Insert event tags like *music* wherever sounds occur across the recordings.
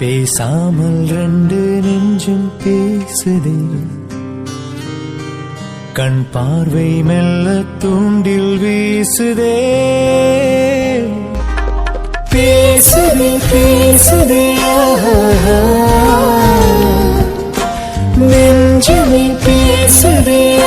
பேசாமல் ரெண்டு நெஞ்சும் பேசுதே. கண் பார்வை மெல்ல தூண்டில் வீசுதே. பேசுதே பேசுதே நெஞ்சுமே பேசுதே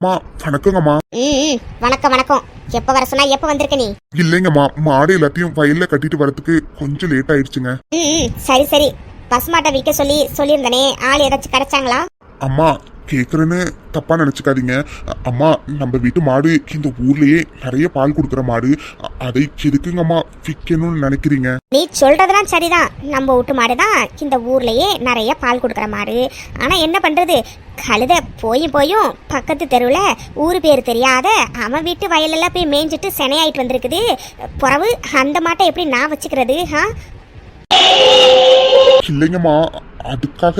மா வணக்கங்கம்மா ம். வணக்கம் வணக்கம் எப்ப வர சொன்னா எப்ப வந்திருக்க நீ இல்லைங்கம்மா மாடு எல்லாத்தையும் வயல்ல கட்டிட்டு வரதுக்கு கொஞ்சம் லேட் ஆயிடுச்சுங்க ம். சரி சரி பசுமாட்டை விற்க சொல்லி சொல்லியிருந்தனே ஆள் ஏதாச்சும் கிடைச்சாங்களா அம்மா கேக்குறேன்னு தப்பா நினைச்சுக்காதீங்க. அம்மா நம்ம வீட்டு மாடு இந்த ஊர்லயே நிறைய பால் கொடுக்குற மாடு. அதை எதுக்குங்கம்மா விற்கணும்னு நினைக்கிறீங்க? நீ சொல்றதெல்லாம் சரிதான். நம்ம வீட்டு மாடு தான் இந்த ஊர்லயே நிறைய பால் கொடுக்குற மாடு. ஆனா என்ன பண்றது? கழுத போயும் போயும் பக்கத்து தெருவில் ஊர் பேர் தெரியாத அவன் வீட்டு வயலெல்லாம் போய் மேய்ஞ்சிட்டு செனையாயிட்டு வந்திருக்குது. பிறவு அந்த மாட்டை எப்படி நான் வச்சுக்கிறது ஆ? இல்லைங்கம்மா அதுக்காக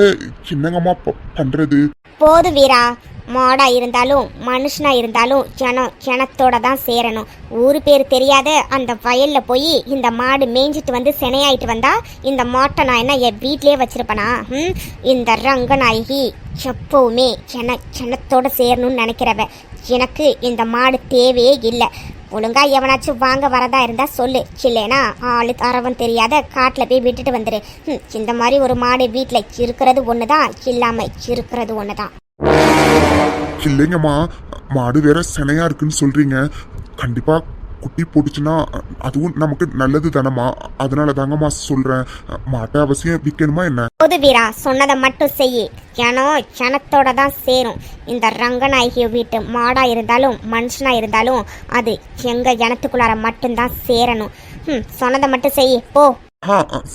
என்னங்கம்மா ப- பண்றது? போது வீரா. மாடா இருந்தாலும் மனுஷனா இருந்தாலும் ஜனம் ஜனத்தோட தான் சேரணும். ஊர் பேர் தெரியாத அந்த வயல்ல போய் இந்த மாடு மேய்ஞ்சிட்டு வந்து செனையாயிட்டு வந்தா இந்த மாட்டை நான் என்ன என் வீட்லயே வச்சிருப்பனா? ம்? இந்த ரங்கநாயகி எப்பவுமே ஜன ஜனத்தோட சேரணும்னு நினைக்கிறவ. எனக்கு இந்த மாடு தேவையே இல்லை. ஒழுங்கா எவனாச்சும் வாங்க வரதா இருந்தா சொல்லு. இல்லைனா ஆளு தரவன் தெரியாத காட்டில் போய் விட்டுட்டு வந்துரு. ம், இந்த மாதிரி ஒரு மாடு வீட்டில் இருக்கிறது ஒண்ணுதான் இல்லாம இருக்கிறது தான் இல்லைங்கம்மா மாடு வேற சினையா இருக்குன்னு சொல்றீங்க. கண்டிப்பா குட்டி போட்டுச்சுன்னா அதுவும் நமக்கு நல்லது தானம்மா? அதனால தாங்கம்மா சொல்றேன். மாட்டை அவசியம் விற்கணுமா என்ன? போது வீரா சொன்னதை மட்டும் செய்யி. ஜனம் ஜனத்தோட தான் சேரும். இந்த ரங்கநாயகி வீட்டு மாடா இருந்தாலும் மனுஷனா இருந்தாலும் அது எங்க ஜனத்துக்குள்ளார மட்டும்தான் சேரணும். ம் சொன்னதை மட்டும் செய்யி. போ.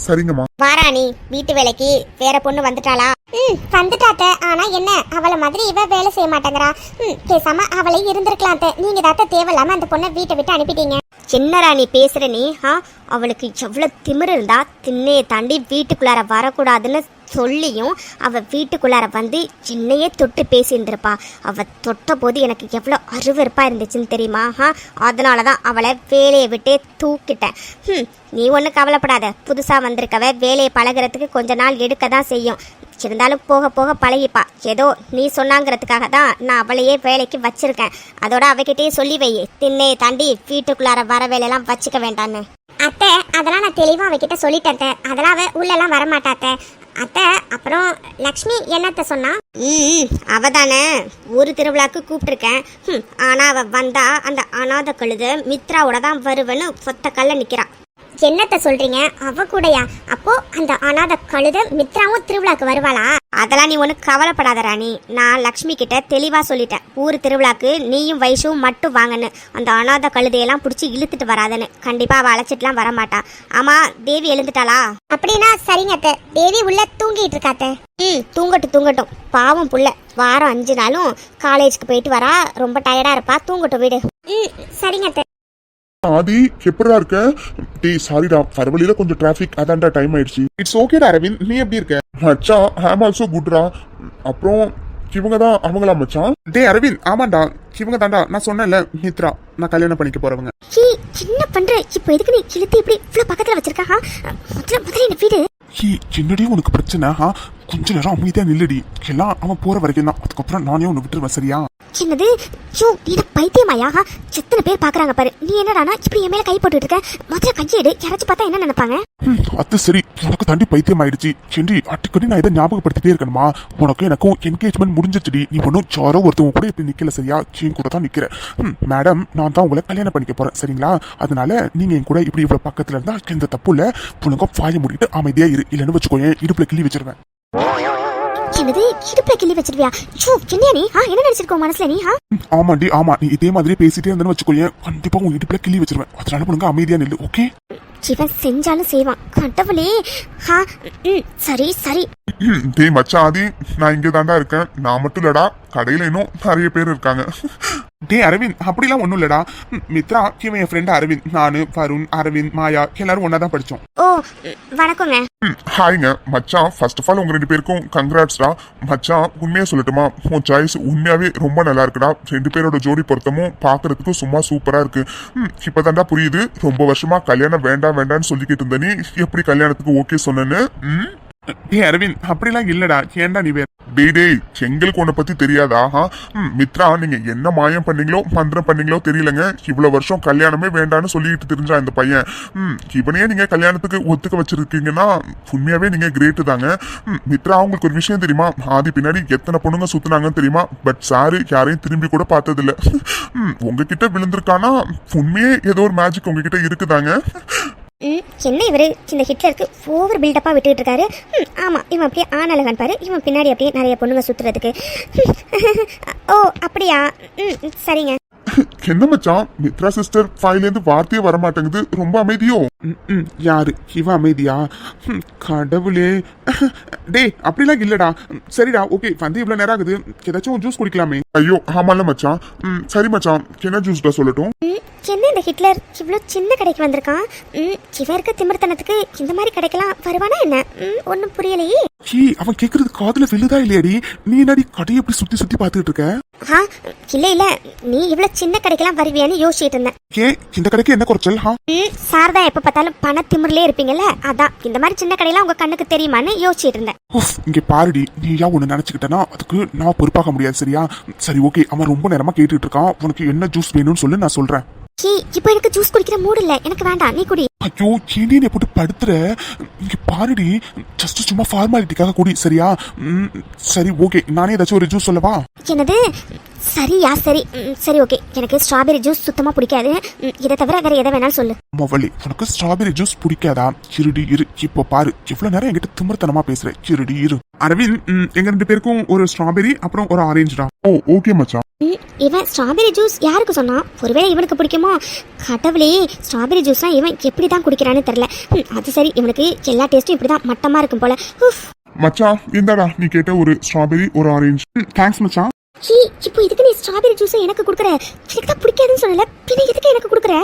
சரிங்கம்மா. வாராணி வீட்டு வேலைக்கு வேற பொண்ணு வந்துட்டாளா? ம் வந்துட்டாத்த ஆனா என்ன அவளை மாதிரி இவ வேலை செய்ய மாட்டேங்கிறா. ம் பேசாம அவளை இருந்திருக்கலாம் நீங்க தாத்த தேவையில்லாம அந்த பொண்ணை வீட்டை விட்டு அனுப்பிட்டீங்க. சின்ன ராணி பேசுகிற நீ? ஆ அவளுக்கு எவ்வளோ திமிரு இருந்தா திண்ணையை தாண்டி வீட்டுக்குள்ளார வரக்கூடாதுன்னு சொல்லியும் அவள் வீட்டுக்குள்ளார வந்து சின்னையே தொட்டு பேசியிருந்திருப்பா. அவள் தொட்ட போது எனக்கு எவ்வளோ அருவருப்பாக இருந்துச்சுன்னு தெரியுமா? ஆ அதனால தான் அவளை வேலையை விட்டே தூக்கிட்டேன். ம் நீ ஒன்றும் கவலைப்படாத. புதுசாக வந்திருக்கவ வேலையை பழகுறதுக்கு கொஞ்ச நாள் எடுக்க தான் செய்யும். இருந்தாலும் போக போக பழகிப்பா. ஏதோ நீ சொன்னாங்கிறதுக்காக தான் நான் அவளையே வேலைக்கு வச்சிருக்கேன். அதோட அவகிட்டயே சொல்லி வை. திண்ணையை தாண்டி வீட்டுக்குள்ளார வர வேலையெல்லாம் வச்சுக்க வேண்டான்னு. அத்தை அதெல்லாம் நான் தெளிவாக அவகிட்ட சொல்லிட்டேன். அதெல்லாம் அவ உள்ளெல்லாம் வரமாட்டாத்த அத்தை. அப்புறம் லக்ஷ்மி என்னத்த சொன்னா? ம் அவ தானே ஊர் திருவிழாக்கு கூப்பிட்டுருக்கேன். ம், ஆனா அவ வந்தா அந்த அனாதை கழுத மித்ராவோட தான் வருவேன்னு சொத்த கல்ல நிக்கிறா. என்னத்த சொல்றீங்க? அவ கூடயா? அப்போ அந்த அனாதை கழுத மித்ராவும் திருவிழாக்கு வருவாளா? அதெல்லாம் நீ ஒன்றும் கவலைப்படாத ராணி. நான் லக்ஷ்மி கிட்ட தெளிவா சொல்லிட்டேன். ஊர் திருவிழாக்கு நீயும் வைஷுவும் மட்டும் வாங்கன்னு. அந்த அனாதை கழுதையெல்லாம் பிடிச்சி இழுத்துட்டு வராதன்னு. கண்டிப்பா அவ அழைச்சிட்டுலாம் வரமாட்டா. ஆமா தேவி எழுந்துட்டாளா? அப்படின்னா சரிங்க அத்தை. தேவி உள்ள தூங்கிட்டு இருக்காத்த ம் தூங்கட்டும் தூங்கட்டும். பாவம் புள்ள. வாரம் அஞ்சு நாளும் காலேஜ்க்கு போயிட்டு வரா. ரொம்ப டயர்டா இருப்பா. தூங்கட்டும் வீடு. ம் சரிங்க அத்தை. ஆதி எப்படிடா இருக்க? டேய் சாரிடா பரவலில கொஞ்சம் டிராஃபிக் அதான்டா டைம் ஆயிடுச்சு. இட்ஸ் ஓகேடா அரவிந்த் நீ எப்படி இருக்க? மச்சான் ஐம் ஆல்சோ குட்ரா அப்புறம் இவங்க தான் அவங்களா மச்சான்? டேய் அரவிந்த் ஆமாண்டா. இவங்க தான்டா நான் சொன்னேன்ல மித்ரா நான் கல்யாணம் பண்ணிக்க போறவங்க. ஹீ என்ன பண்ற? இப்போ எதுக்கு நீ இழுத்து இப்படி இவ்வளவு பக்கத்துல வச்சிருக்கா? முதல்ல முதல்ல இந்த வீடு. ஹே என்னடி உனக்கு பிரச்சனை கொஞ்ச நேரம் அமைதியா நில்லுடி. எல்லாம் அவன் போற வரைக்கும் தான் அதுக்கப்புறம் நானே உன்னை விட்டுருவேன் சரியா? சின்னது. யோ நீ பைத்தியமாயா? சித்தனை பேர் பாக்குறாங்க பாரு. நீ என்னடானா இப்படி என் மேல கை போட்டுட்டு இருக்க? முதல்ல கஞ்சி எடு. யாராச்சும் பார்த்தா என்ன நினைப்பாங்க? ம், அது சரி. உனக்கு தாண்டி பைத்தியம் ஆயிடுச்சு சென்றி அடிக்கடி நான் இதை ஞாபகப்படுத்திட்டே இருக்கணுமா? உனக்கும் எனக்கும் என்கேஜ்மெண்ட் முடிஞ்சிச்சுடி நீ ஒன்றும் சாரோ ஒருத்தவங்க கூட இப்படி நிக்கல சரியா? சீன் கூட தான் நிற்கிறேன் ம், மேடம் நான் தான் உங்களை கல்யாணம் பண்ணிக்க போறேன். சரிங்களா? அதனால நீங்க என் கூட இப்படி இவ்வளவு பக்கத்துல இருந்தா எந்த தப்பு இல்ல. உனக்கு பாய மூடிட்டு அமைதியா இரு. இல்லைன்னு வச்சுக்கோயேன். இடுப்புல கிள்ளி வச்சிருவேன். என்னது? இடுப்புல கிள்ளி வச்சிருவியா? யோ என்னையா நீ? ஆ என்ன நினைச்சிருக்கோ மனசுல நீ? ஆ? ஆமாண்டி ஆமா. நீ இதே மாதிரி பேசிட்டே இருந்தேன்னு வச்சுக்கோயேன் கண்டிப்பா உன் இடுப்புல கிள்ளி வச்சிருவேன். அதனால உனக்கு அமைதியா நில்லு ஓகே? இவன் செஞ்சாலும் செய்வான். கடவுளே. ஆ ம். சரி சரி. *clears throat* டேய் மச்சான் ஆதி நான் இங்கே தாண்டா இருக்கேன். நான் மட்டும் இல்லடா கடையில இன்னும் நிறைய பேர் இருக்காங்க. *laughs* டேய் அரவிந்த் அப்படிலாம் ஒன்றும் இல்லடா. மித்ரா இவன் என் ஃப்ரெண்ட் அரவிந்த். நானு வருண் அரவிந்த் மாயா எல்லாரும் ஒன்றா தான் படித்தோம் ஓ வணக்கங்க. ஹாய்ங்க. மச்சான் ஃபர்ஸ்ட் ஆஃப் ஆல் உங்க ரெண்டு பேருக்கும் கங்க்ராட்ஸ்டா மச்சான் உண்மையா சொல்லட்டுமா? உன் சாய்ஸ் உண்மையாவே ரொம்ப நல்லா இருக்குடா. ரெண்டு பேரோட ஜோடி பொருத்தமும் பார்க்கறதுக்கும் சும்மா சூப்பரா இருக்கு. ம், இப்பதான்டா புரியுது. ரொம்ப வருஷமா கல்யாணம் வேண்டாம் வேண்டாம்னு சொல்லிக்கிட்டு இருந்த நீ எப்படி கல்யாணத்துக்கு ஓகே சொன்னேன்னு? ஏ அரவிந்த் அப்படிலாம் இல்லடா. ஏன்டா நீ வேற டேய் டேய் எங்களுக்கு உன்னை பத்தி தெரியாதா? ம், மித்ரா நீங்க என்ன மாயம் பண்ணீங்களோ மந்திரம் பண்ணீங்களோ தெரியலங்க. இவ்வளவு வருஷம் கல்யாணமே வேண்டாம்னு சொல்லிட்டு தெரிஞ்சா இந்த பையன். ம், இவனையே நீங்க கல்யாணத்துக்கு ஒத்துக்க வச்சிருக்கீங்கன்னா உண்மையாவே நீங்க கிரேட்டு தாங்க. ம், மித்ரா உங்களுக்கு ஒரு விஷயம் தெரியுமா? ஆதி பின்னாடி எத்தனை பொண்ணுங்க சுத்தினாங்கன்னு தெரியுமா? பட் சாரு யாரையும் திரும்பி கூட பார்த்ததில்ல. ம், உங்ககிட்ட விழுந்திருக்கானா? உண்மையே ஏதோ ஒரு மேஜிக் உங்ககிட்ட இருக்குதாங்க. ம் என்ன இவரு? இந்த ஹிட்லருக்கு ஓவர் பில்டப்பாக விட்டுட்டு இருக்காரு ம் ஆமாம் இவன் அப்படியே ஆனழகன் பாரு. இவன் பின்னாடி அப்படியே நிறைய பொண்ணுங்க சுற்றுறதுக்கு ஓ அப்படியா? ம் சரிங்க. என்ன மச்சான்? மித்ரா சிஸ்டர் இருந்து வார்த்தையே வர மாட்டேங்குது. ரொம்ப அமைதியோ? யாரு? இவ அமைதியா? ம், கடவுளே. டேய் அப்படிலாம் இல்லடா. ம், சரிடா ஓகே வந்து இவ்வளவு நேரம் ஆகுது. ஏதாச்சும் ஜூஸ் குடிக்கலாமே. ஐயோ ஆமால மச்சான். ம், சரி மச்சான். என்ன ஜூஸ்டா சொல்லட்டும்? ம் என்ன இந்த ஹிட்லர்? இவ்வளோ சின்ன கடைக்கு வந்திருக்கான். ம் இவன் இருக்க திமிர்த்தனத்துக்கு இந்த மாதிரி கடைக்கெல்லாம் வருவானா என்ன? ம் ஒன்றும் புரியலையே. ஹீ அவன் கேக்குறது காதுல விழுதா இல்லையாடி? நீ என்னடி கடையை எப்படி சுத்தி சுத்தி பாத்துக்கிட்டு இருக்க? ஆ இல்லை இல்லை. நீ இவ்வளோ சின்ன கடைக்கெல்லாம் வருவியான்னு யோசிச்சுட்டு இருந்தேன். ஏ இந்த கடைக்கு என்ன குறைச்சல்? ஹா ம் சாரதா எப்போ பார்த்தாலும் பண திமிர்லே இருப்பீங்கல்ல? அதான். இந்த மாதிரி சின்ன கடையெல்லாம் உங்கள் கண்ணுக்கு தெரியுமான்னு யோசிச்சுட்டு இருந்தேன். உஃப், இங்க பாருடி. நீயா ஒண்ணு நினைச்சுக்கிட்டனா? அதுக்கு நான் பொறுப்பாக முடியாது சரியா? சரி ஓகே. அவன் ரொம்ப நேரமா கேட்டுட்டு இருக்கான். உனக்கு என்ன ஜூஸ் வேணும்னு சொல்லு நான் சொல்றேன். கீ இப்போ எனக்கு ஜூஸ் குடிக்கிற மூடு இல்லை. எனக்கு வேண்டாம் நீ குடி. ஐயோ நீ போட்டு படுத்துற. இங்க பாருடி ஜஸ்ட் சும்மா ஃபார்மாலிட்டிக்காக குடி சரியா? ம், சரி ஓகே நானே ஏதாச்சும் ஒரு ஜூஸ் சொல்லவா? என்னது? சரியா சரி. சரி ஓகே. எனக்கு ஸ்ட்ராபெரி ஜூஸ் சுத்தமாக பிடிக்காது. இதை தவிர வேற எதை வேணாலும் சொல்லு. மொவலி உனக்கு ஸ்ட்ராபெரி ஜூஸ் பிடிக்காதா? இருடி இரு. இப்போ பாரு இவ்வளவு நேரம் என்கிட்ட திமிர்த்தனமா பேசுற. இருடி இரு. அரவிந்த் எங்க ரெண்டு பேருக்கும் ஒரு ஸ்ட்ராபெரி அப்புறம் ஒரு ஆரஞ்சுடா ஓ ஓகே மச்சான். இவன் ஸ்ட்ராபெரி ஜூஸ் யாருக்கு சொன்னான்? ஒருவேளை இவனுக்கு பிடிக்குமோ? கடவுளே ஸ்ட்ராபெரி ஜூஸ்லாம் இவன் எப்படி தான் குடிக்கிறான்னு தெரில அது சரி இவனுக்கு எல்லா டேஸ்ட்டும் இப்படி தான் மட்டமாக இருக்கும் போல. மச்சான் இந்தாடா நீ கேட்ட ஒரு ஸ்ட்ராபெரி ஒரு ஆரஞ்சு தேங்க்ஸ் மச்சான். ஹீ இப்போ இதுக்கு நீ ஸ்ட்ராபெரி ஜூஸை எனக்கு கொடுக்குற? எனக்கு தான் பிடிக்காதுன்னு சொல்லல. பின்ன எதுக்கு எனக்கு கொடுக்குற?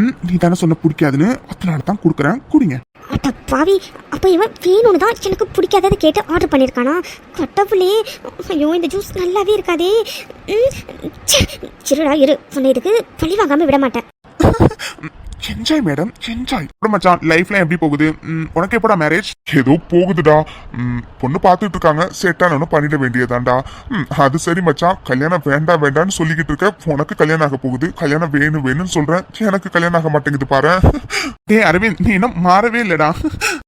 ம் நீ தானே சொன்ன பிடிக்காதுன்னு. அதனால தான் கொடுக்குறேன். குடிங்க. அட பாவி அப்போ இவன் வேணும்னு தான் எனக்கு பிடிக்காததை கேட்டு ஆர்டர் பண்ணியிருக்கானா கடவுளே. ஐயோ இந்த ஜூஸ் நல்லாவே இருக்காதே. இருடா இரு. உன்னை இதுக்கு பழி வாங்காம விட மாட்டேன். *laughs* Enjoy madam. என்ஜாய் மச்சான் லைஃப்ல எப்படி போகுது? உனக்கு எப்படா மேரேஜ் ஏதோ போகுதுடா. பொண்ணு பார்த்துட்டு இருக்காங்க. செட் பண்ணிட வேண்டியதாண்டா ம், அது சரி மச்சான். கல்யாணம் வேண்டாம் வேண்டாம்னு சொல்லிக்கிட்டு இருக்க. உனக்கு கல்யாணம் ஆக போகுது. கல்யாணம் வேணும் வேணும்னு சொல்றேன். எனக்கு கல்யாணம் ஆக மாட்டேங்குது பாரு. *laughs* டே அரவிந்த் நீ இன்னும் மாறவே இல்லடா.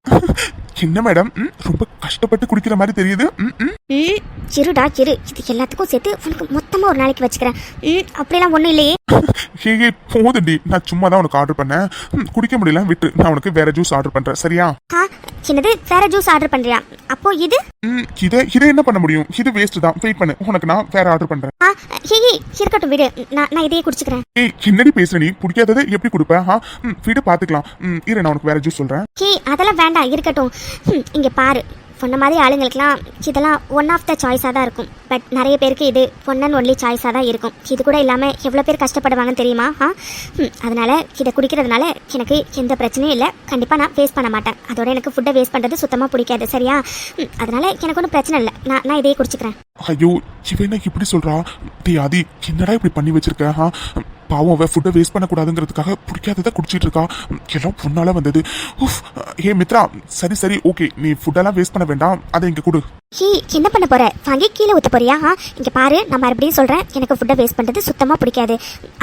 *laughs* என்ன மேடம் ரொம்ப கஷ்டப்பட்டு குடிக்கிற மாதிரி தெரியுது. ம், இருடா இரு. இது எல்லாத்துக்கும் சேர்த்து உனக்கு மொத்தமாக ஒரு நாளைக்கு வச்சுக்கிறேன். ம் அப்படிலாம் ஒன்றும் இல்லையே. ஹே போதுண்டி நான் சும்மா தான் உனக்கு ஆர்டர் பண்ணேன். குடிக்க முடியல. விட்டு. நான் உனக்கு வேற ஜூஸ் ஆர்டர் பண்றேன். சரியா? என்னது வேற ஜூஸ் ஆர்டர் பண்ணுறியா அப்போ இது? ம், இதை இதை என்ன பண்ண முடியும்? இது வேஸ்ட் தான். வெயிட் பண்ணு. உனக்கு நான் வேற ஆர்டர் பண்றேன். ஆ ஹே ஹே இருக்கட்டும் விடு. நான் நான் இதையே குடிச்சுக்கிறேன். ஏய் என்னடி பேசுற நீ. பிடிக்காததை எப்படி கொடுப்ப ஆ? வீடு பாத்துக்கலாம். ம் இரு நான் உனக்கு வேற ஜூஸ் சொல்றேன். ஹே அதெல்லாம் வேண்டாம். இருக்கட்டும். இங்க பாரு. சொன்ன மாதிரி ஆளுங்களுக்குலாம் இதெல்லாம் ஒன் ஆஃப் த சாய்ஸாக தான் இருக்கும். பட் நிறைய பேருக்கு இது ஒன் அண்ட் ஒன்லி சாய்ஸாக தான் இருக்கும். இது கூட இல்லாமல் எவ்வளோ பேர் கஷ்டப்படுவாங்கன்னு தெரியுமா? ஆ? அதனால் இதை குடிக்கிறதுனால எனக்கு எந்த பிரச்சனையும் இல்லை. கண்டிப்பாக நான் வேஸ்ட் பண்ண மாட்டேன். அதோட எனக்கு ஃபுட்டை வேஸ்ட் பண்ணுறது சுத்தமாக பிடிக்காது சரியா? ம், எனக்கு ஒன்றும் பிரச்சனை இல்லை. நான் நான் இதையே குடிச்சிக்கிறேன். ஐயோ இவன் இப்படி சொல்கிறா டேய் ஆதி என்னடா இப்படி பண்ணி வச்சிருக்க? பாவம் அவ ஃபுட்டை வேஸ்ட் பண்ணக்கூடாதுங்கிறதுக்காக பிடிக்காததை குடிச்சிட்டு இருக்கா எல்லாம் பொண்ணால வந்தது. உஃப் ஏ மித்ரா சரி சரி ஓகே நீ ஃபுட்டெல்லாம் வேஸ்ட் பண்ண வேண்டாம். அதை இங்கே கொடு. ஹே என்ன பண்ண போற? வாங்கி கீழே ஊத்த போறியா? ஆ, இங்க பாரு நான் மறுபடியும் சொல்றேன். எனக்கு ஃபுட்டை வேஸ்ட் பண்றது சுத்தமா பிடிக்காது.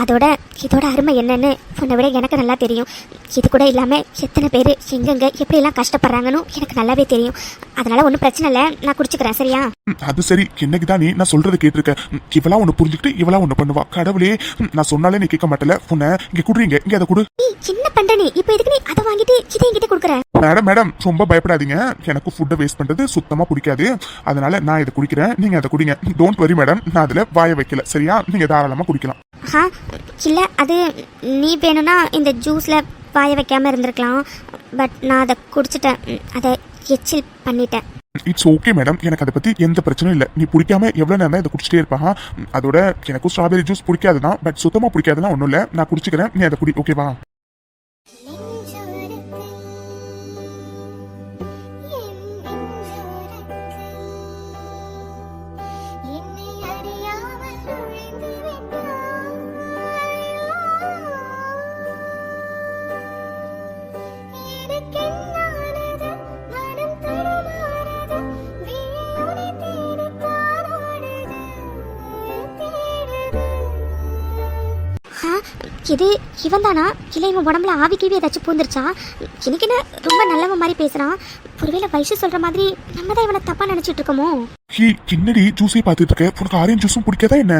அதோட இதோட அருமை என்னன்னு உன்னை விட எனக்கு நல்லா தெரியும். இது கூட இல்லாம எத்தனை பேர் எங்கெங்க எப்படி எல்லாம் கஷ்டப்படுறாங்கன்னு எனக்கு நல்லாவே தெரியும். அதனால ஒன்றும் பிரச்சனை இல்லை. நான் குடிச்சுக்கிறேன் சரியா? அது சரி. என்னைக்கு தான் நீ நான் சொல்றதை கேட்டிருக்க. ம், இவளா ஒண்ணு புரிஞ்சுக்கிட்டு இவளா ஒண்ணு பண்ணுவா. கடவுளே நான் சொன்னாலே நீ கேட்க மாட்டல உன்னை இங்க குடுறீங்க. இங்க அதை கொடு. என்ன பண்ற நீ? இப்போ இதுக்கு நீ அதை வாங்கிட்டு இதை என்கிட்ட கொடுக்குற? மேடம் மேடம் ரொம்ப பயப்படாதீங்க. எனக்கு ஃபுட்டை வேஸ்ட் பண்றது சுத்தமா பிடிக்காது. அதனால நான் இதை குடிக்கிறேன். நீங்க அதை குடிங்க. டோன்ட் வரி மேடம் நான் அதுல வாய வைக்கல. சரியா? நீங்க தாராளமா குடிக்கலாம். இல்லை அது நீ வேணும்னா இந்த ஜூஸில் வாய வைக்காம இருந்திருக்கலாம். பட் நான் அதை குடிச்சிட்டேன். அதை எச்சில் பண்ணிட்டேன். இட்ஸ் ஓகே மேடம் எனக்கு அதை பத்தி எந்த பிரச்சனையும் இல்லை. நீ பிடிக்காம எவ்வளவு நேரம் இதை குடிச்சிட்டே இருப்பா அதோட எனக்கும் ஸ்ட்ராபெரி ஜூஸ் பிடிக்காது தான் பட் சுத்தமா பிடிக்காதுன்னா ஒன்றும் இல்லை. நான் குடிச்சுக்கிறேன். நீ அதை குடி ஓகேவா இது இவன் தானா இல்லை இவன் உடம்புல ஆவி கீவி ஏதாச்சும் பூந்துருச்சா? எனக்கு என்ன ரொம்ப நல்லவன் மாதிரி பேசுறான். ஒருவேளை வயசு சொல்ற மாதிரி நம்ம தான் இவனை தப்பா நினைச்சிட்டு இருக்கோமோ? ஹீ கிண்ணடி ஜூஸே பார்த்துட்டு இருக்க? உனக்கு ஆரஞ்சு ஜூஸும் பிடிக்காதா என்ன?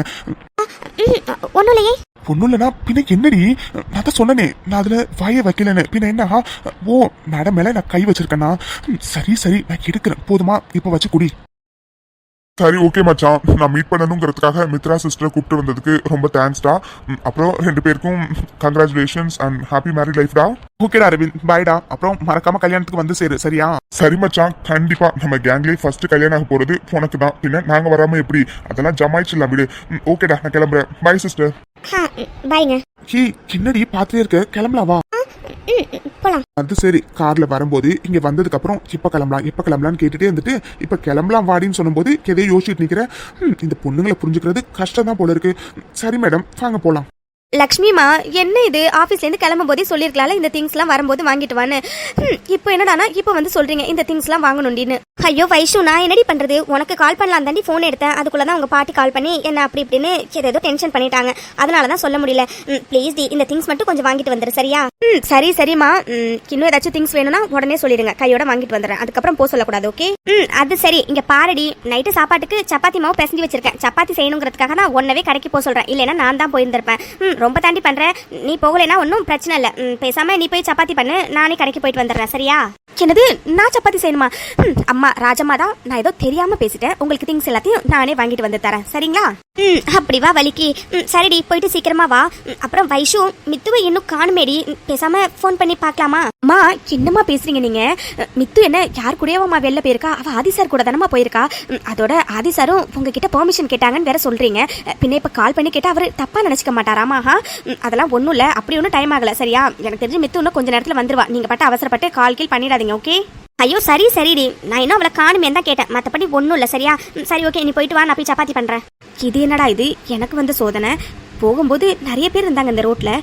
ஒன்றும் இல்லையே. ஒன்றும் இல்லைனா பின்ன என்னடி? நான் தான் சொன்னனே நான் அதில் வாயை வைக்கலன்னு. பின்ன என்ன? ஓ மேடம் மேலே நான் கை வச்சிருக்கேனா? ம், சரி சரி நான் எடுக்கிறேன். போதுமா? இப்போ வச்சு குடி. சரி ஓகே மச்சான். நான் மீட் பண்ணணுங்கிறதுக்காக மித்ரா சிஸ்டர் கூப்பிட்டு வந்ததுக்கு ரொம்ப தேங்க்ஸ்டா அப்புறம் ரெண்டு பேருக்கும் கங்க்ராச்சுலேஷன்ஸ் அண்ட் ஹாப்பி மேரிட் லைஃப்டா ஓகேடா அரவிந்த். பாய்டா அப்புறம் மறக்காம கல்யாணத்துக்கு வந்து சேரு சரியா? சரி மச்சான் கண்டிப்பா. நம்ம கேங்லேயே ஃபர்ஸ்ட் கல்யாணம் ஆக போறது உனக்கு தான். பின்ன நாங்க வராம எப்படி? அதெல்லாம் ஜமாயிச்சிடலாம் விடு. ம், ஓகேடா நான் கிளம்புறேன். பாய் சிஸ்டர் பாய்ங்க ஹே என்னடி பார்த்துட்டே இருக்க? கிளம்பலாம் வா போலாம். அது சரி கார்ல வரும்போது இங்க வந்ததுக்கு அப்புறம் இப்ப கிளம்பலாம் எப்ப கிளம்பலாம்னு கேட்டுட்டே இருந்துட்டு இப்ப கிளம்பலாம் வாடின்னு சொல்லும்போது எதையோ யோசிச்சுட்டு நிக்கிற ம், இந்த பொண்ணுங்களை புரிஞ்சுக்கிறது கஷ்டம் தான் போல இருக்கு. சரி மேடம் வாங்க போலாம். லக்ஷ்மிமா என்ன இது? ஆஃபீஸ்லேருந்து கிளம்பும் போதே சொல்லியிருக்கலாம்ல இந்த திங்ஸ்லாம் வரும்போது வாங்கிட்டு வான்னு இப்போ என்னடானா இப்போ வந்து சொல்றீங்க இந்த திங்ஸ்லாம் வாங்கணும்டின்னு. ஐயோ வைஷு நான் என்னடி பண்றது? உனக்கு கால் பண்ணலாம் தாண்டி ஃபோன் எடுத்தேன். அதுக்குள்ள தான் உங்க பாட்டி கால் பண்ணி என்ன அப்படி இப்படின்னு ஏதோ டென்ஷன் பண்ணிட்டாங்க. அதனால தான் சொல்ல முடியல. ப்ளீஸ் டி இந்த திங்ஸ் மட்டும் கொஞ்சம் வாங்கிட்டு வந்துடு சரியா? ம் சரி சரிம்மா. இன்னும் ஏதாச்சும் திங்ஸ் வேணும்னா உடனே சொல்லிடுங்க. கையோட வாங்கிட்டு வந்துடுறேன். அதுக்கப்புறம் போக சொல்லக்கூடாது ஓகே ம் அது சரி. இங்க பாரடி நைட்டு சாப்பாட்டுக்கு சப்பாத்தி மாவு பிசஞ்சு வச்சிருக்கேன். சப்பாத்தி செய்யணுங்கிறதுக்காக நான் ஒன்னவே கடைக்கு போக சொல்றேன். இல்லைன்னா நான் தான் போயிருந்திருப்பேன். ம் ரொம்ப தாண்டி பண்ணுறேன் நீ போகலைன்னா ஒன்றும் பிரச்சனை இல்லை. பேசாமல் நீ போய் சப்பாத்தி பண்ணு. நானே கடைக்கு போயிட்டு வந்துடுறேன். சரியா? என்னது? நான் சப்பாத்தி செய்யணுமா? ம், அம்மா ராஜம்மா தான். நான் ஏதோ தெரியாம பேசிட்டேன். உங்களுக்கு திங்ஸ் எல்லாத்தையும் நானே வாங்கிட்டு வந்து தரேன். சரிங்களா? ம். அப்படி வா வலிக்கு. ம் சரிடி போயிட்டு சீக்கிரமா வா. ம், அப்புறம் வைஷு மித்துவை இன்னும் காணுமேடி. ம், பேசாம ஃபோன் பண்ணி பார்க்கலாமா? அம்மா என்னம்மா பேசுறீங்க நீங்க? அஹ், மித்து என்ன யார் கூடயேவாம்மா வெளில போயிருக்கா? அவ ஆதி சார் கூட தானம்மா போயிருக்கா? ம், அதோட ஆதி சாரும் உங்ககிட்ட பெர்மிஷன் கேட்டாங்கன்னு வேற சொல்றீங்க. அஹ், பின்ன இப்ப கால் பண்ணி கேட்டா அவர் தப்பா நினைச்சுக்க மாட்டாராமா? ம், அதெல்லாம் ஒண்ணும் இல்ல. அப்படி ஒன்றும் டைம் ஆகல. சரியா? எனக்கு தெரிஞ்சு மித்து இன்னும் கொஞ்ச நேரத்துல வந்துருவா. நீங்க பட்டு அவசரப்பட்டு கால் கீல் பண்ணிடாதீங்க. ஓகே ஐயோ சரி சரிடி. நான் இன்னும் அவளை காணுமே தான் கேட்டேன். மற்றபடி ஒன்றும் இல்லை சரியா? சரி ஓகே நீ போயிட்டு வா நான் போய் சப்பாத்தி பண்ணுறேன் இது என்னடா இது? எனக்கு வந்த சோதனை. போகும்போது நிறைய பேர் இருந்தாங்க இந்த ரோட்டில்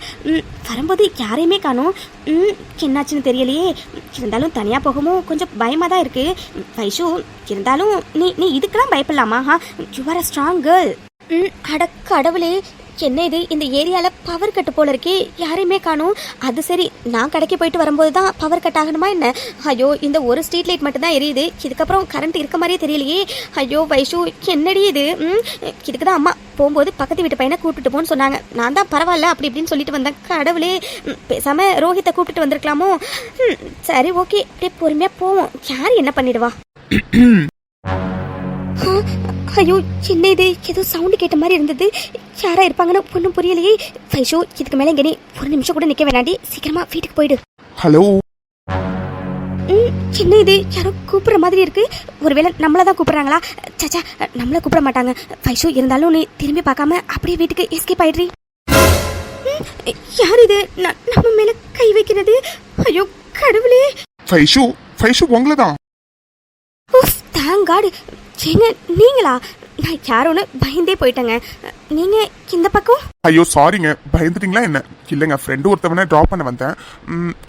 வரும்போது யாரையுமே காணும். ம், என்னாச்சுன்னு தெரியலையே. இருந்தாலும் தனியாக போகவும் கொஞ்சம் பயமாக தான் இருக்குது வைஷு இருந்தாலும் நீ நீ இதுக்கெல்லாம் பயப்படலாமா? Ha you are a strong girl அட கடவுளே. என்ன இது? இந்த ஏரியாவில் பவர் கட்டு போல இருக்கே. யாரையுமே காணும். அது சரி நான் கடைக்கு போயிட்டு வரும்போது தான் பவர் கட் ஆகணுமா என்ன? ஐயோ இந்த ஒரு ஸ்ட்ரீட் லைட் மட்டும்தான் எரியுது. இதுக்கப்புறம் கரண்ட் இருக்க மாதிரியே தெரியலையே. ஐயோ வைஷு என்னடி இது? இதுக்கு தான் அம்மா போகும்போது பக்கத்து வீட்டு பையனை கூப்பிட்டு போன்னு சொன்னாங்க. நான் தான் பரவாயில்ல அப்படி இப்படின்னு சொல்லிட்டு வந்தேன். கடவுளே. பேசாமல் ரோஹித்தை கூப்பிட்டு வந்திருக்கலாமோ? சரி ஓகே. அப்படியே பொறுமையாக போவோம். யார் என்ன பண்ணிடுவா? *coughs* ஐயோ என்ன இது? ஏதோ சவுண்டு கேட்ட மாதிரி இருந்தது. யாரா இருப்பாங்கன்னு ஒன்றும் புரியலையே. வைஷு இதுக்கு மேலே இங்கே ஒரு நிமிஷம் கூட நிற்க வேணாண்டி. சீக்கிரமா வீட்டுக்கு போயிடு. ஹலோ? என்ன இது? யாரோ கூப்பிடுற மாதிரி இருக்கு. ஒருவேளை நம்மள தான் கூப்பிடுறாங்களா? சச்சா நம்மள கூப்பிட மாட்டாங்க. வைஷு இருந்தாலும் நீ திரும்பி பார்க்காம அப்படியே வீட்டுக்கு எஸ்கேப் ஆயிடுறி. யார் இது? நம்ம மேல கை வைக்கிறது. ஐயோ கடவுளே. ஃபைஷு ஃபைஷு உங்களை தான் தேங்க் காட் ஏங்க நீங்களா? நான் யாரோன்னு பயந்தே போயிட்டேங்க. நீங்க இந்த பக்கம்? ஐயோ சாரிங்க பயந்துட்டீங்களா என்ன? இல்லைங்க ஃப்ரெண்டு ஒருத்தவனை ட்ராப் பண்ண வந்தேன்.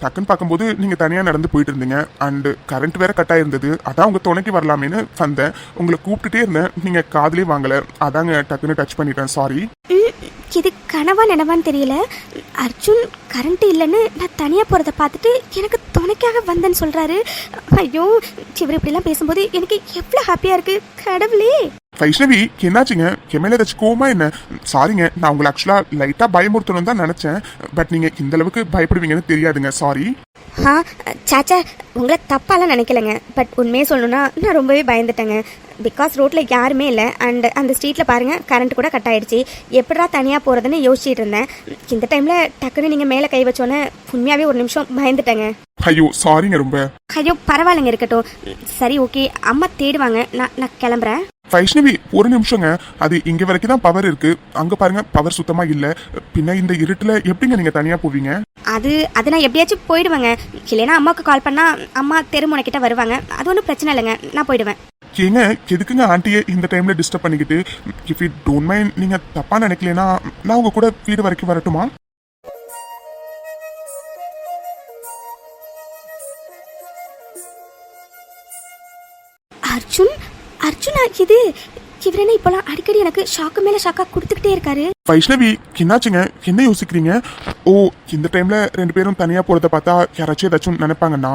டக்குன்னு பார்க்கும்போது நீங்கள் தனியாக நடந்து போயிட்டு இருந்தீங்க. அண்டு கரண்ட் வேற கட் ஆயிருந்தது. அதான் உங்கள் துணைக்கு வரலாமேன்னு வந்தேன். உங்களை கூப்பிட்டுட்டே இருந்தேன். நீங்கள் காதுலேயே வாங்கலை. அதாங்க டக்குன்னு டச் பண்ணிட்டேன். சாரி இது கனவா நினவான்னு தெரியல. அர்ஜுன் கரண்ட் இல்லைன்னு நான் தனியாக போகிறத பார்த்துட்டு எனக்கு துணைக்காக வந்தேன்னு சொல்கிறாரு ஐயோ இவர் இப்படிலாம் பேசும்போது எனக்கு எவ்வளோ ஹாப்பியாக இருக்குது கடவுளே! வைஷ்ணவி என்னாச்சுங்க? என் மேலே ஏதாச்சும் கோவமா என்ன? சாரிங்க நான் உங்களை ஆக்சுவலாக லைட்டாக பயமுறுத்தணும் தான் நினச்சேன். பட் நீங்கள் இந்த அளவுக்கு பயப்படுவீங்கன்னு தெரியாதுங்க. சாரி ஆ சாச்சா உங்களை தப்பாலாம் நினைக்கலங்க. பட் உண்மையே சொல்லணும்னா நான் ரொம்பவே பயந்துட்டேங்க. பிகாஸ் ரோட்டில் யாருமே இல்லை. அண்ட் அந்த ஸ்ட்ரீட்டில் பாருங்கள் கரண்ட் கூட கட் ஆயிடுச்சு. எப்படா தனியாக போகிறதுன்னு யோசிச்சுட்டு இருந்தேன். இந்த டைமில் டக்குன்னு நீங்கள் மேலே கை வச்சோன்னே உண்மையாகவே ஒரு நிமிஷம் பயந்துட்டேங்க. ஐயோ சாரிங்க ரொம்ப. ஐயோ பரவாயில்லைங்க இருக்கட்டும். சரி ஓகே அம்மா தேடுவாங்க. நான் நான் கிளம்புறேன். வைஷ்ணவி ஒரு நிமிஷங்க. அது இங்க வரைக்கும் தான் பவர் இருக்கு. அங்க பாருங்க பவர் சுத்தமா இல்ல. பின்ன இந்த இருட்டுல எப்படிங்க நீங்க தனியா போவீங்க? அது அது நான் எப்படியாச்சும் போயிடுவேங்க. இல்லைன்னா அம்மாவுக்கு கால் பண்ணால் அம்மா தெருமுனைக்கிட்ட வருவாங்க. அது ஒன்றும் பிரச்சனை இல்லைங்க. நான் போயிடுவேன். ஏங்க எதுக்குங்க ஆண்டியை இந்த டைம்ல டிஸ்டர்ப் பண்ணிக்கிட்டு? இஃப் யூ டோன்ட் மைண்ட் நீங்க தப்பா நினைக்கலனா நான் உங்க கூட வீடு வரைக்கும் வரட்டுமா? அர்ஜுன் அர்ஜுனா இது இவர் என்ன இப்போலாம் அடிக்கடி எனக்கு ஷாக்கு மேலே ஷாக்காக கொடுத்துக்கிட்டே இருக்காரு? வைஷ்ணவி என்னாச்சுங்க? என்ன யோசிக்கிறீங்க? ஓ இந்த டைம்ல ரெண்டு பேரும் தனியா போறத பார்த்தா யாராச்சும் ஏதாச்சும் நினைப்பாங்கண்ணா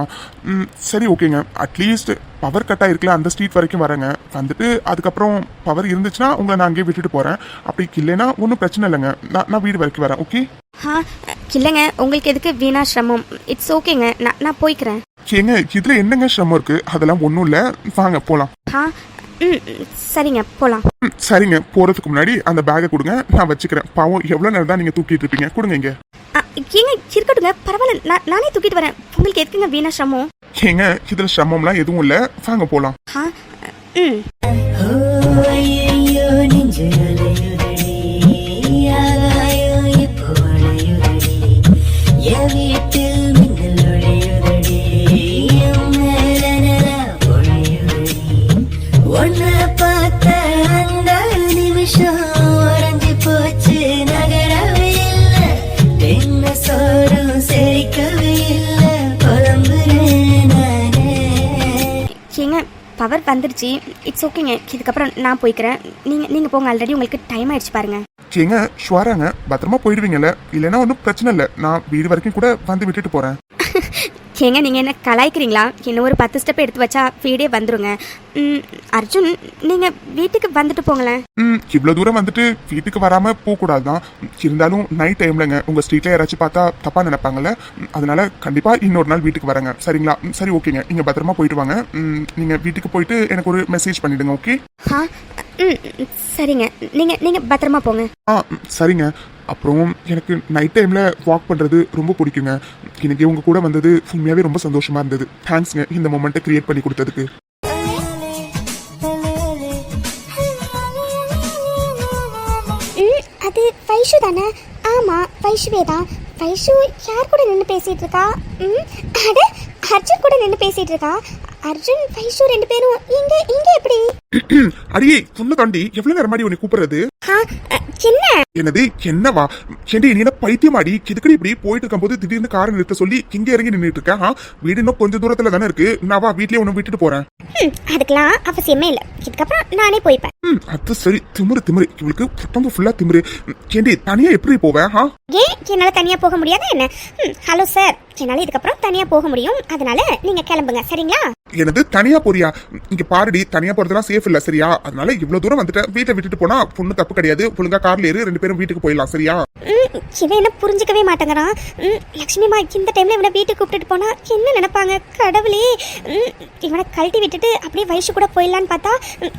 ம், சரி ஓகேங்க. அட்லீஸ்ட் பவர் கட் ஆயிருக்கல அந்த ஸ்ட்ரீட் வரைக்கும் வரேங்க. வந்துட்டு அதுக்கப்புறம் பவர் இருந்துச்சுன்னா உங்களை நான் அங்கேயே விட்டுட்டு போறேன். அப்படி இல்லைன்னா ஒன்றும் பிரச்சனை இல்லைங்க. நான் நான் வீடு வரைக்கும் வரேன் ஓகே ஆ இல்லைங்க. உங்களுக்கு எதுக்கு வீணா சிரமம்? இட்ஸ் ஓகேங்க நான் நான் போய்க்கிறேன். ஏங்க இதுல என்னங்க சிரமம் இருக்கு? அதெல்லாம் ஒன்றும் இல்லை. வாங்க போலாம். ஆ ம் சரிங்க போகலாம் ம், சரிங்க. போறதுக்கு முன்னாடி அந்த பேக்கை கொடுங்க. நான் வச்சுக்கிறேன். பாவம் எவ்வளவு நேரம் தான் நீங்க தூக்கிட்டு இருப்பீங்க? கொடுங்க இங்க. ஏங்க இருக்கட்டுங்க. பரவாயில்ல. நான் நானே தூக்கிட்டு வரேன். உங்களுக்கு எதுக்குங்க வீணா சிரமம்? ஏங்க இதுல சிரமம்லாம் எதுவும் இல்லை. வாங்க போலாம். ஆ ம். ஐயோ நெஞ்சு நிமிஷம் உறைஞ்சு போச்சு நகரவே இல்லை. என்ன சோறும் செரிக்கவே இல்லை. புலம்புறேன். நானே ஏங்க பவர் வந்துடுச்சு இட்ஸ் ஓகேங்க இதுக்கப்புறம் நான் போய்க்கிறேன். நீங்கள் நீங்கள் போங்க. ஆல்ரெடி உங்களுக்கு டைம் ஆயிடுச்சு பாருங்க. ஏங்க ஷுவராங்க பத்திரமா போயிடுவீங்கல்ல. இல்லைன்னா ஒன்றும் பிரச்சனை இல்லை. நான் வீடு வரைக்கும் கூட வந்து விட்டுட்டு போறேன். *laughs* ஏங்க நீங்கள் என்ன கலாய்க்கிறீங்களா? இன்னும் ஒரு பத்து ஸ்டெப் எடுத்து வச்சா வீடே வந்துருங்க. அர்ஜுன் நீங்கள் வீட்டுக்கு வந்துட்டு போங்களேன். ம் இவ்வளோ தூரம் வந்துட்டு வீட்டுக்கு வராம போகக்கூடாது தான் இருந்தாலும் நைட் டைம்லங்க உங்க ஸ்ட்ரீட்ல யாராச்சும் பார்த்தா தப்பா நினைப்பாங்கல்ல? அதனால கண்டிப்பா இன்னொரு நாள் வீட்டுக்கு வரேங்க. சரிங்களா? சரி ஓகேங்க. நீங்க பத்திரமா போயிட்டு வாங்க. ம், நீங்க வீட்டுக்கு போயிட்டு எனக்கு ஒரு மெசேஜ் பண்ணிடுங்க ஓகே ஆ ம் ம், சரிங்க. நீங்கள் நீங்கள் பத்திரமா போங்க. ஆ சரிங்க. அப்புறம் எனக்கு நைட் டைமில் வாக் பண்ணுறது ரொம்ப பிடிக்குங்க. இன்னைக்கு உங்கள் கூட வந்தது உண்மையாகவே ரொம்ப சந்தோஷமாக இருந்தது. தேங்க்ஸ்ங்க இந்த மொமெண்ட்டை கிரியேட் பண்ணி கொடுத்ததுக்கு. அது வைஷு தானே? ஆமாம் வைஷுவே தான். வைஷு யார் கூட நின்று பேசிகிட்டு இருக்கா? ம் அட அர்ஜுன் கூட நின்று பேசிகிட்டு இருக்கா? அர்ஜுன் வைஷு ரெண்டு பேரும் இங்கே இங்கே எப்படி? *clears throat* அடியே சொன்ன தாண்டி எவ்வளவு நேரமாடி உன்னை கூப்பிடுறது? என்ன? என்னது என்னவா? ஏண்டி நீ என்ன பைத்தியமாடி இதுக்கடி இப்படி போயிட்டு இருக்கும்போது திடீர்னு காரை நிறுத்த சொல்லி இங்க இறங்கி நின்றுட்டு இருக்கேன். வீடு இன்னும் கொஞ்சம் தூரத்துல தானே இருக்கு. நான் வா வீட்லயே உன்னை விட்டுட்டு போறேன். அதுக்கெல்லாம் அவசியமே இல்லை. இதுக்கப்புறம் நானே போய்ப்பேன். ம் அது சரி. திமிரு திமிரு. இவளுக்கு உடம்பு ஃபுல்லா திமிரு. ஏண்டி தனியா எப்படி போவேன் ஆ? ஏன்? என்னால் தனியாக போக முடியாதா என்ன? ஹலோ சார் என்னால் இதுக்கப்புறம் தனியாக போக முடியும். அதனால நீங்கள் கிளம்புங்க. சரிங்களா? எனது தனியா போறியா? இங்க பாருடி தனியா போறதுலாம் சேஃப் இல்ல சரியா? அதனால இவ்வளவு தூரம் வந்துட்டு வீட்டை விட்டுட்டு போனா பொண்ணு தப்பு கிடையாது. ஒழுங்கா கார்ல ஏறு ரெண்டு பேரும் வீட்டுக்கு போயிடலாம் சரியா? இவன் என்ன புரிஞ்சுக்கவே மாட்டேங்கிறான் ம் லக்ஷ்மிமா இந்த டைம்ல இவனை வீட்டுக்கு கூப்பிட்டுட்டு போனா என்ன நினைப்பாங்க? கடவுளே. இவனை கழட்டி விட்டுட்டு அப்படியே வயசு கூட போயிடலான்னு பார்த்தா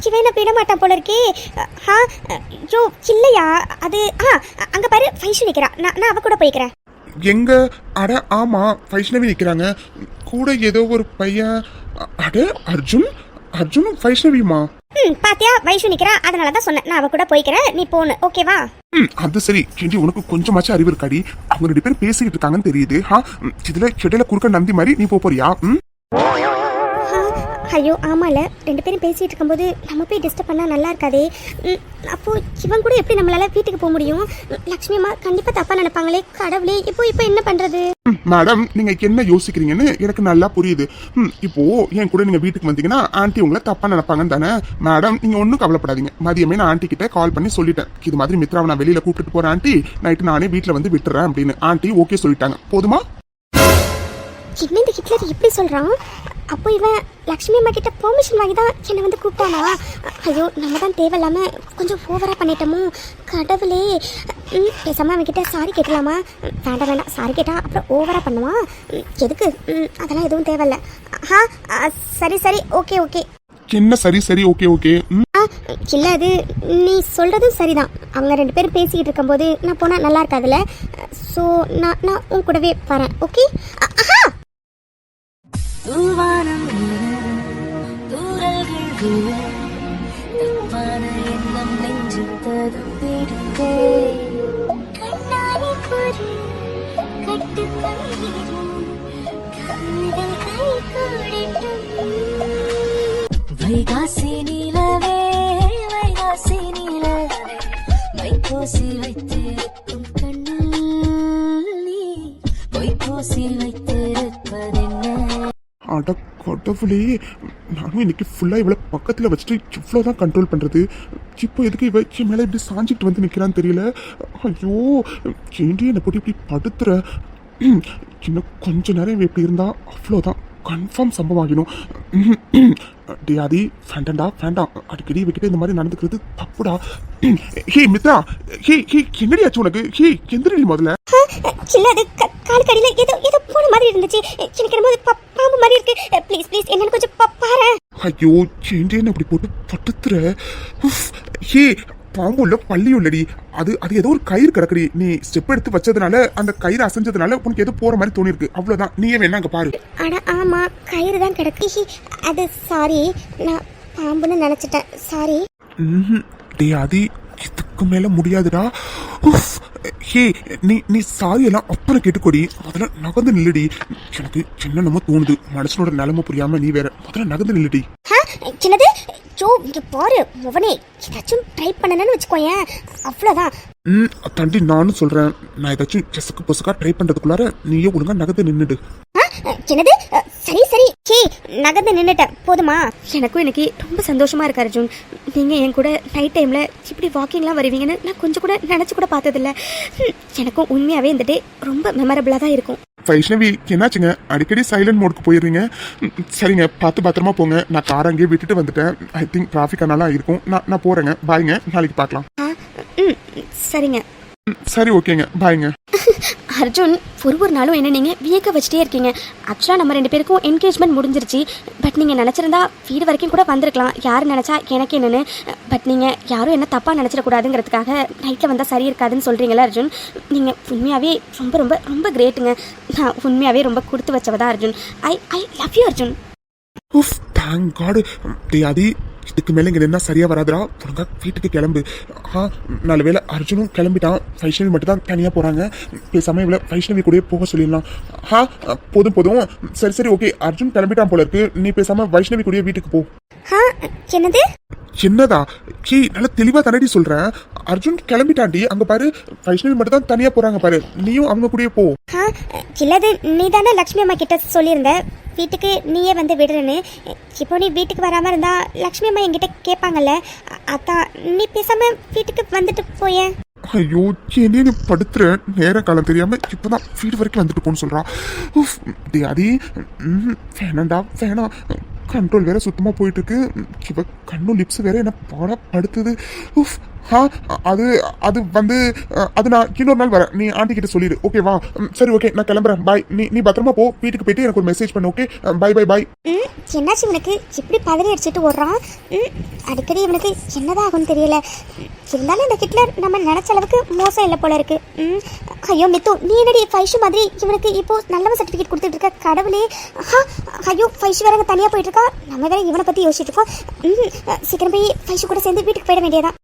இவன் என்ன விட மாட்டான் போல இருக்கே. ஆ ஐயோ இல்லையா? அது ஆ அங்க பாரு வைஷு நிக்கிறா. நான் நான் அவ கூட போய்க்கிறேன். எங்க அட ஆமா வைஷ்ணவி நிக்கிறாங்க. கூட ஏதோ ஒரு பையன் அட அர்ஜுன்? அர்ஜுனும் வைஷ்ணவியுமா? ம் பாத்தியா வைஷு நிக்கிறா அதனால தான் சொன்னேன். நான் அவ கூட போய்க்கிறேன் நீ போன்னு ஓகேவா? ம் அது சரி. ஏண்டி உனக்கு கொஞ்சமாச்சும் அறிவு இருக்காடி. அவங்க ரெண்டு பேரும் பேசிக்கிட்டு இருக்காங்கன்னு தெரியுது. ஹா இதுல இடையில குறுக்க நந்தி மாதிரி நீ போப் போறியா? ம்? ஐயோ ஆமால. ரெண்டு பேரும் பேசிட்டு இருக்கும்போது நம்ம போய் டிஸ்டர்ப் பண்ணா நல்லா இருக்காதே. ம், அப்போ இவன் கூட எப்படி நம்மளால வீட்டுக்கு போக முடியும்? லக்ஷ்மி அம்மா கண்டிப்பா தப்பா நினைப்பாங்களே. கடவுளே இப்போ இப்போ என்ன பண்றது? ம், மேடம் நீங்க என்ன யோசிக்கிறீங்கன்னு எனக்கு நல்லா புரியுது. இப்போ என் கூட நீங்க வீட்டுக்கு வந்தீங்கன்னா ஆன்ட்டி உங்களை தப்பா நினைப்பாங்கன்னு தானே? மேடம் நீங்க ஒன்றும் கவலைப்படாதீங்க. மதியமே நான் ஆன்ட்டி கிட்ட கால் பண்ணி சொல்லிட்டேன். இது மாதிரி மித்ராவை நான் வெளியில கூப்பிட்டு போறேன் ஆன்ட்டி நைட்டு நானே வீட்டுல வந்து விட்டுறேன் அப்படின்னு. ஆன்ட்டி ஓகே சொல்லிட்டாங்க. போதுமா? என்ன இந்த ஹிட்லர் இப்படி சொல்றான்? அப்போ இவன் லக்ஷ்மி அம்மா கிட்ட பெர்மிஷன் வாங்கி தான் என்னை வந்து கூப்பிட்டானா? ஐயோ நம்ம தான் தேவையில்லாம கொஞ்சம் ஓவரா பண்ணிட்டோமோ? கடவுளே. ம், பேசாம அவன் கிட்ட சாரி கேட்கலாமா? வேண்டாம் வேண்டாம் சாரி கேட்டா அப்புறம் ஓவரா பண்ணுவான் ம், எதுக்கு? அதெல்லாம் எதுவும் தேவையில்ல. ஆ சரி சரி ஓகே ஓகே என்ன சரி சரி ஓகே ஓகே இல்ல அது நீ சொல்றதும் சரிதான். அவங்க ரெண்டு பேரும் பேசிக்கிட்டு இருக்கும்போது நான் போனா நல்லா இருக்காதுல்ல? ஸோ நான் நான் உன் கூடவே வரேன் ஓகே ஆஹா! தூவானம் தூரல்கள் விழ தப்பான எண்ணம் நெஞ்சில் ததும்பிடுதே கண்ணாடி பொறி கட்டு கண்கள் கை கூடிட்டும். வைகாசி நிலவே வைகாசி நிலவே. வைகோசி வைத்திருக்கும் கடவுளே நானும் இன்னைக்கு ஃபுல்லாக இவளை பக்கத்தில் வச்சுட்டு இவ்வளோ தான் கண்ட்ரோல் பண்ணுறது இப்போ எதுக்கு இவ என் மேலே இப்படி சாஞ்சிக்கிட்டு வந்து நிற்கிறான்னு தெரியல. ஐயோ ஏண்டி என்னை போட்டு இப்படி படுத்துற? இன்னும் கொஞ்ச நேரம் இவன் இப்படி இருந்தால் அவ்வளோதான் கன்ஃபார்ம் சம்பவம் ஆகிடும். டே ஆதி வேண்டாம்டா வேண்டாம். அடிக்கடி விட்டுட்டு இந்த மாதிரி நடந்துக்கிறது தப்புடா. ஹே மித்ரா ஹே ஹே என்னடி ஆச்சு உனக்கு? ஹே எந்திரடி முதல்ல. இல்ல அது கால் கடியில ஏதோ ஏதோ போன மாதிரி இருந்துச்சு. எனக்கு என்னமோ பாம்பு மாதிரி இருக்கு. ப்ளீஸ் ப்ளீஸ் என்னன்னு கொஞ்சம் பா- பாரேன். ஐயோ சேண்டேன்னு அப்படி போட்டு பட்டுத்துற. ஹே பாம்பு உள்ள பள்ளி உள்ளடி அது அது ஏதோ ஒரு கயிறு கிடக்குடி. நீ ஸ்டெப் எடுத்து வச்சதுனால அந்த கயிறு அசைஞ்சதுனால உனக்கு ஏதோ போற மாதிரி தோணிருக்கு அவ்வளவுதான். நீயே வேணா அங்க பாரு. ஆனா ஆமா கயிறு தான் கிடக்கு. அது சாரி நான் பாம்புன்னு நினைச்சிட்டேன். சாரி. டேய் ஆதி இதுக்கு மேல முடியாதுடா. உஃப். ஹே நீ நீ சாரி எல்லாம் அப்புறம் கேட்டுக்கோடி. முதல்ல நகர்ந்து நில்லுடி. எனக்கு என்னென்னமோ தோணுது. மனுஷனோட நிலைமை புரியாம நீ வேற முதல்ல நகர்ந்து நில்லுடி. ஆ, சின்னது ஜோ இங்க பாரு முவனே. ஏதாச்சும் ட்ரை பண்ணணும்னு வச்சுக்கோயேன். அவ்வளோதான் ம் தண்டி நானும் சொல்றேன். நான் ஏதாச்சும் செசுக்கு பொசுக்கா ட்ரை பண்றதுக்குள்ளார நீயே ஒழுங்கா நகர்ந்து நின்னுடு. ஆ, சின்னது அ, சரி சரி. ஹே நகர்ந்து நின்னுட்டேன் போதுமா? எனக்கும் இன்னைக்கு ரொம்ப சந்தோஷமா இருக்கு அர்ஜுன். நீங்க என் கூட நைட் டைம்ல இப்படி வாக்கிங்லாம் வருவீங்கன்னு நான் கொஞ்சம் கூட நினைச்சு கூட பார்த்ததில்ல. எனக்கும் உண்மையாவே இந்த டே ரொம்ப மெமரபிளா தான் இருக்கும். வைஷ்ணவி என்னாச்சுங்க? அடிக்கடி சைலண்ட் மோடுக்கு போயிடுறீங்க ம், சரிங்க பார்த்து பத்திரமா போங்க. நான் கார் அங்கேயே விட்டுட்டு வந்துட்டேன். ஐ திங்க் டிராஃபிக் அதனால இருக்கும். நான் நான் போறேங்க. பாய்ங்க நாளைக்கு பார்க்கலாம். சரிங்க. ம், சரி ஓகேங்க பாய்ங்க *laughs* அர்ஜுன் ஒரு ஒரு நாளும் என்ன நீங்கள் வியக்க வச்சுட்டே இருக்கீங்க. ஆக்சுவலாக நம்ம ரெண்டு பேருக்கும் என்கேஜ்மெண்ட் முடிஞ்சிருச்சு. பட் நீங்கள் நினச்சிருந்தா வீடு வரைக்கும் கூட வந்திருக்கலாம். யார் நினச்சா எனக்கு என்னென்னு? பட் நீங்கள் யாரும் என்ன தப்பாக நினச்சிடக்கூடாதுங்கிறதுக்காக நைட்டில் வந்தால் சரி இருக்காதுன்னு சொல்கிறீங்களா அர்ஜுன்? நீங்கள் உண்மையாகவே ரொம்ப ரொம்ப ரொம்ப கிரேட்டுங்க நான் உண்மையாகவே ரொம்ப கொடுத்து வச்சவதான் Arjun. I I love you Arjun. உஃப் thank God இதுக்கு மேலே இங்கே என்ன சரியாக வராதுடா. ஒழுங்கா வீட்டுக்கு கிளம்பு. ஆ நாலு வேளை அர்ஜுனும் கிளம்பிட்டான். வைஷ்ணவி மட்டும் தான் தனியாக போகிறாங்க பேசாமல் இவ்வளோ வைஷ்ணவி கூடயே போக சொல்லிடலாம். ஆ போதும் போதும். சரி சரி ஓகே அர்ஜுன் கிளம்பிட்டான் போல இருக்கு. நீ பேசாமல் வைஷ்ணவி கூடயே வீட்டுக்கு போ. என்னது? என்னதா? கீ நல்லா தெளிவா தானடி சொல்றேன் அர்ஜுன் கிளம்பிட்டாண்டி. அங்க பாரு வைஷ்ணவி மட்டும் தான் தனியா போறாங்க பாரு. நீயும் அவங்க கூடயே போ. இல்லது நீ தானே லக்ஷ்மி அம்மா கிட்ட சொல்லியிருந்த. வீட்டுக்கு நீயே வந்து விடுறேன்னு. இப்போ நீ வீட்டுக்கு வராமல் இருந்தா லக்ஷ்மி அம்மா என்கிட்ட கேட்பாங்கல்ல அதான் நீ பேசாம வீட்டுக்கு வந்துட்டு போயேன் ஐயோ என்னைய நீ படுத்துற. நேர காலம் தெரியாம இப்பதான் வீடு வரைக்கும் வந்துட்டு போன்னு சொல்றா. அதி. ம்ஹும், வேணாம்டா வேணாம். கண்ட்ரோல் வேற சுத்தமா போயிட்டு இருக்கு. இவ கண்ணும் லிப்ஸ் வேற என்ன படப்படுத்துது? உஃப் ஹா அது அது வந்து அது நான் இன்னொரு நாள் வரேன். நீ ஆண்டி கிட்ட சொல்லிடு. ஓகேவா ம், சரி ஓகே நான் கிளம்புறேன். பாய் நீ நீ பத்திரமா போ. வீட்டுக்கு போயிட்டு எனக்கு ஒரு மெசேஜ் பண்ணு ஓகே பை பை பாய் ம் என்னாச்சு இவனுக்கு? இப்படி பதறி அடிச்சுட்டு ஓடுறான்? ம் அடிக்கடி இவனுக்கு என்னதான் தெரியல. இருந்தாலும் இந்த ஹிட்லர் நம்ம நினைச்ச அளவுக்கு மோசம் இல்லை போல இருக்கு. ம் ஐயோ மித்து நீ என்னடி ஃபைஷு மாதிரி இவனுக்கு இப்போ நல்ல சர்டிஃபிகேட் கொடுத்துட்டு இருக்க கடவுளே. ஐயோ ஃபைஷு வேற தனியாக போயிட்டு இருக்கா? நம்ம வேற இவனை பற்றி யோசிச்சுட்டு இருக்கோம். ம் சீக்கிரம் போய் ஃபைஷு கூட சேர்ந்து வீட்டுக்கு போயிட வேண்டியதான்